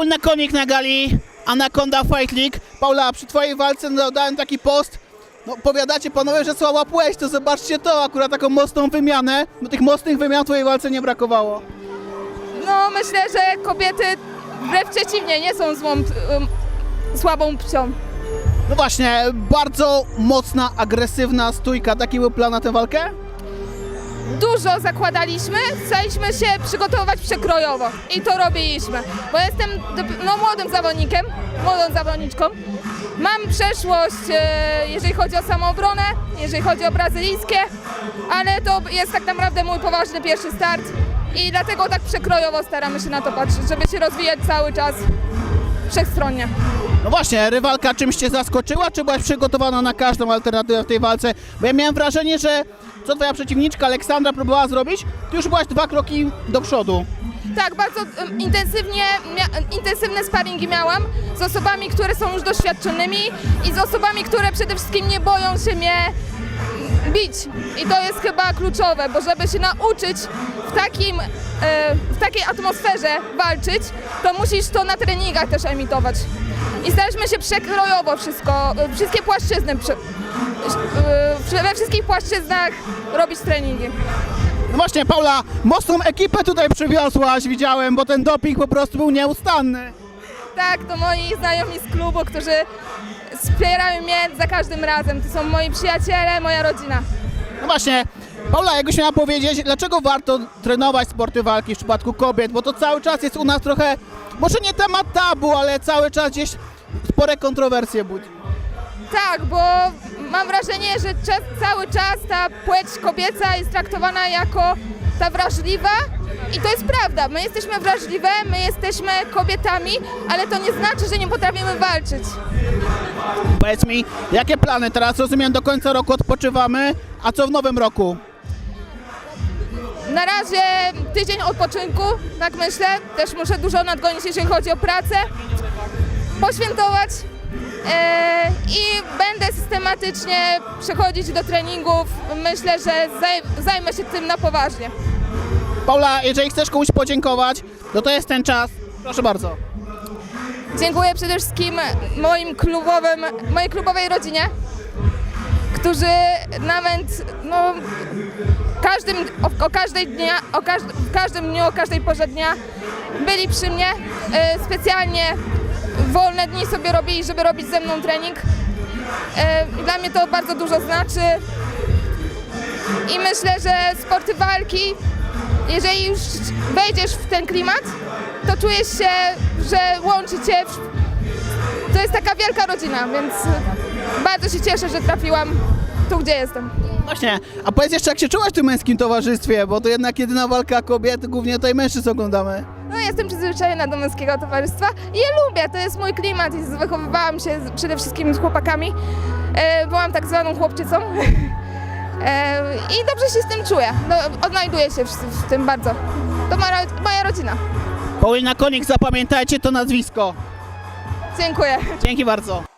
Paulina Konik na gali Anaconda Fight League. Paula, przy twojej walce no, dałem taki post. No, powiadacie panowie, że słaba płeć, to zobaczcie to, akurat taką mocną wymianę. Bo tych mocnych wymian w twojej walce nie brakowało. No myślę, że kobiety wbrew przeciwnie nie są złą, ym, słabą płcią. No właśnie, bardzo mocna, agresywna stójka. Taki był plan na tę walkę? Dużo zakładaliśmy, chcieliśmy się przygotowywać przekrojowo i to robiliśmy, bo jestem no, młodym zawodnikiem, młodą zawodniczką. Mam przeszłość, e, jeżeli chodzi o samoobronę, jeżeli chodzi o brazylijskie, ale to jest tak naprawdę mój poważny pierwszy start i dlatego tak przekrojowo staramy się na to patrzeć, żeby się rozwijać cały czas wszechstronnie. No właśnie, rywalka czymś cię zaskoczyła, czy byłaś przygotowana na każdą alternatywę w tej walce? Bo ja miałem wrażenie, że co twoja przeciwniczka Aleksandra próbowała zrobić, ty już byłaś dwa kroki do przodu. Tak, bardzo em, intensywnie, mia- intensywne sparingi miałam z osobami, które są już doświadczonymi i z osobami, które przede wszystkim nie boją się mnie bić. I to jest chyba kluczowe, bo żeby się nauczyć w, takim, e, w takiej atmosferze walczyć, to musisz to na treningach też emitować. I staraliśmy się przekrojowo wszystko, e, wszystkie płaszczyzny, e, we wszystkich płaszczyznach robić treningi. No właśnie, Paula, mocną ekipę tutaj przywiozłaś, widziałem, bo ten doping po prostu był nieustanny. Tak, to moi znajomi z klubu, którzy wspierają mnie za każdym razem. To są moi przyjaciele, moja rodzina. No właśnie, Paula, jakbyś miała powiedzieć, dlaczego warto trenować sporty walki w przypadku kobiet, bo to cały czas jest u nas trochę, może nie temat tabu, ale cały czas gdzieś spore kontrowersje budzi. Tak, bo mam wrażenie, że czas, cały czas ta płeć kobieca jest traktowana jako ta wrażliwa i to jest prawda. My jesteśmy wrażliwe, my jesteśmy kobietami, ale to nie znaczy, że nie potrafimy walczyć. Powiedz mi, jakie plany? Teraz rozumiem, do końca roku odpoczywamy, a co w nowym roku? Na razie tydzień odpoczynku, tak myślę. Też muszę dużo nadgonić, jeżeli chodzi o pracę. Poświętować. E, I będę systematycznie przechodzić do treningów. Myślę, że zaj- zajmę się tym na poważnie. Paula, jeżeli chcesz komuś podziękować, to to jest ten czas. Proszę bardzo. Dziękuję przede wszystkim moim klubowym, mojej klubowej rodzinie, którzy nawet no, każdym, o, o każdej dnia, o każd, w każdym dniu, o każdej porze dnia byli przy mnie. E, specjalnie wolne dni sobie robili, żeby robić ze mną trening. E, dla mnie to bardzo dużo znaczy. I myślę, że sporty walki, jeżeli już wejdziesz w ten klimat, to czujesz się, że łączy cię. To jest taka wielka rodzina, więc bardzo się cieszę, że trafiłam tu, gdzie jestem. Właśnie, a powiedz jeszcze, jak się czułaś w tym męskim towarzystwie, bo to jednak jedyna walka kobiet, głównie tutaj mężczyzn oglądamy. No jestem przyzwyczajona do męskiego towarzystwa i je lubię, to jest mój klimat i wychowywałam się z- przede wszystkim z chłopakami. E, byłam tak zwaną chłopczycą e, i dobrze się z tym czuję. No, odnajduję się w, w tym bardzo. To moja, moja rodzina. Paulina Konik, zapamiętajcie to nazwisko. Dziękuję. Dzięki bardzo.